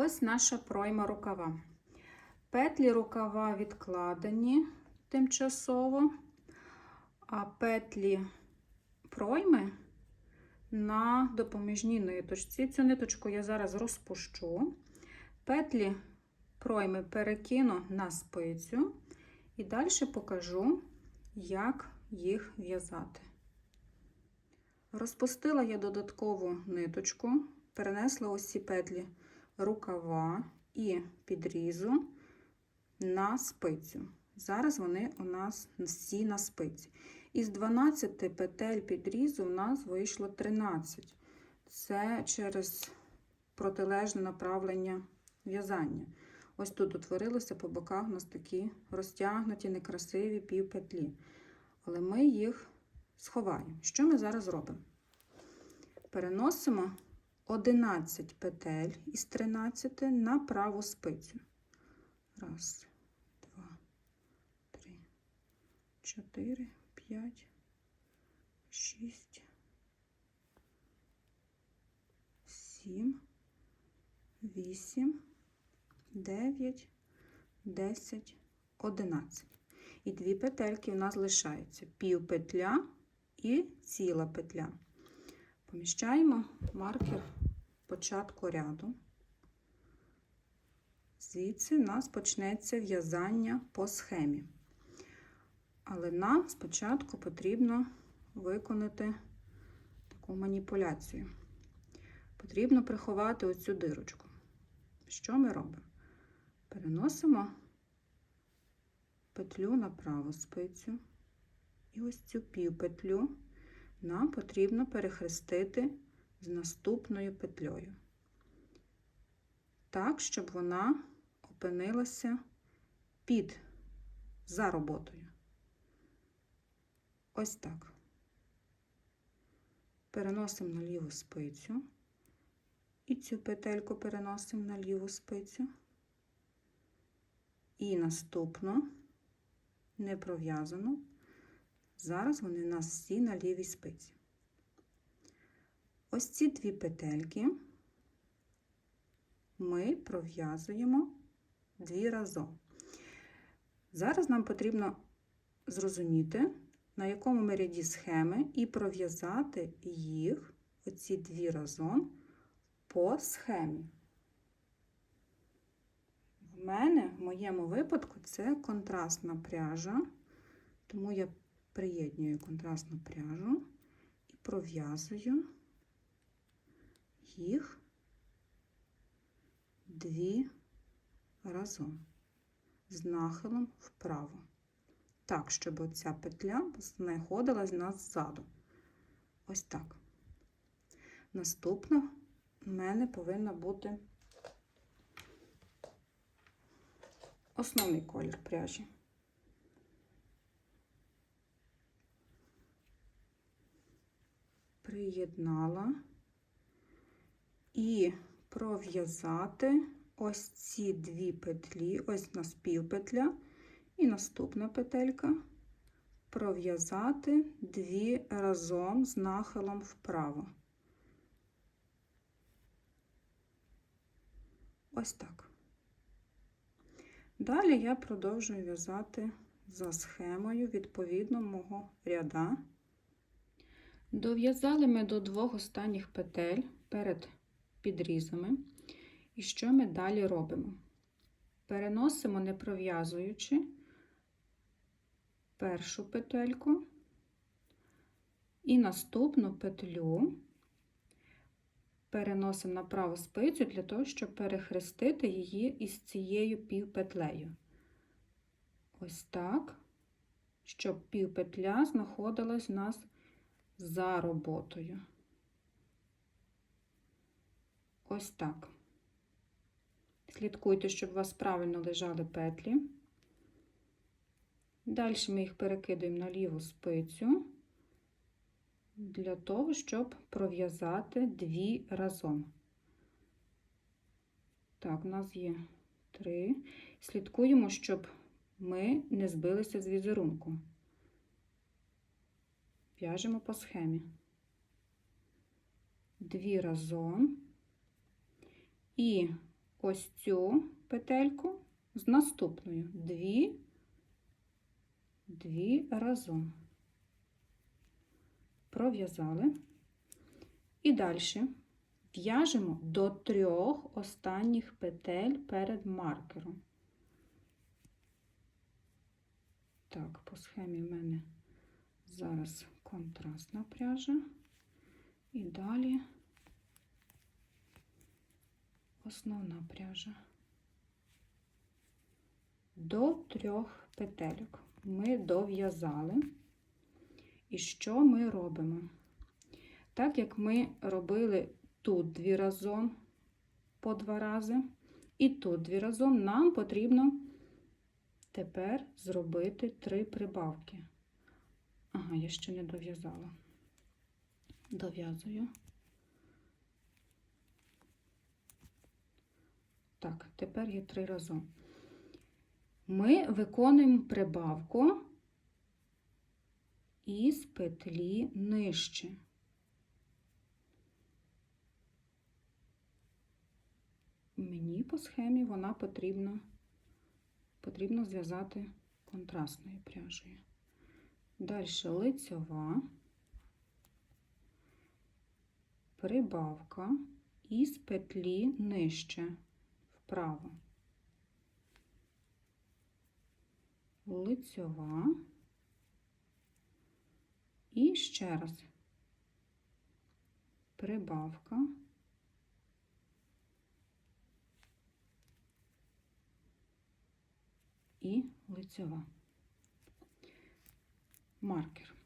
Ось наша пройма рукава. Петлі рукава відкладені тимчасово, а петлі пройми на допоміжній ниточці. Цю ниточку я зараз розпущу. Петлі пройми перекину на спицю і далі покажу, як їх в'язати. Розпустила я додаткову ниточку, перенесла ось петлі рукава і підрізу на спицю. Зараз вони у нас всі на спиці. Із 12 петель підрізу у нас вийшло 13. Це через протилежне направлення в'язання. Ось тут утворилося по боках у нас такі розтягнуті, некрасиві півпетлі. Але ми їх сховаємо. Що ми зараз робимо? Переносимо 11 петель із 13 на праву спицю. Раз, два, три, чотири, п'ять, шість, сім, вісім, дев'ять, десять, одинадцять. І дві петельки у нас лишаються пів петля і ціла петля. Поміщаємо маркер початку ряду. Звідси у нас почнеться в'язання по схемі. Але нам спочатку потрібно виконати таку маніпуляцію. Потрібно приховати оцю дирочку. Що ми робимо? Переносимо петлю на праву спицю і ось цю півпетлю нам потрібно перехрестити з наступною петлею. Так, щоб вона опинилася під за роботою. Ось так. Переносимо на ліву спицю і цю петельку переносимо на ліву спицю. І наступну не пров'язану. Зараз вони у нас всі на лівій спиці. Ось ці дві петельки ми пров'язуємо дві разом. Зараз нам потрібно зрозуміти, на якому ми ряді схеми, і пров'язати їх, оці дві разом, по схемі. В мене, в моєму випадку, це контрастна пряжа, тому я приєднюю контрастну пряжу і пров'язую їх дві разом з нахилом вправо. Так, щоб оця петля знаходилась в нас ззаду. Ось так. Наступна в мене повинна бути основний колір пряжі. Приєднала і пров'язати ось ці дві петлі, ось у нас півпетля, і наступна петелька пров'язати дві разом з нахилом вправо. Ось так. Далі я продовжую в'язати за схемою відповідно мого ряда. Дов'язали ми до двох останніх петель перед підрізами. І що ми далі робимо? Переносимо, не пров'язуючи першу петельку і наступну петлю переносимо на праву спицю для того, щоб перехрестити її із цією півпетлею. Ось так, щоб півпетля знаходилась у нас за роботою. Ось так. Слідкуйте, щоб у вас правильно лежали петлі. Далі ми їх перекидаємо на ліву спицю для того, щоб пров'язати дві разом. Так, у нас є три. Слідкуємо, щоб ми не збилися з візерунку. В'яжемо по схемі. Дві разом і ось цю петельку з наступною дві, дві разом. Пров'язали. І далі в'яжемо до трьох останніх петель перед маркером. Так, по схемі в мене зараз контрастна пряжа. І далі основна пряжа. До трьох петельок ми дов'язали. І що ми робимо? Так як ми робили тут дві разом по два рази, і тут дві разом, нам потрібно тепер зробити три прибавки. Ага, я ще не дов'язала. Дов'язую. Так, тепер є три разом. Ми виконуємо прибавку із петлі нижче. Мені по схемі вона потрібна, потрібно зв'язати контрастною пряжею. Далі лицьова, прибавка із петлі нижче вправо. Лицьова і ще раз прибавка. І лицьова. Маркер.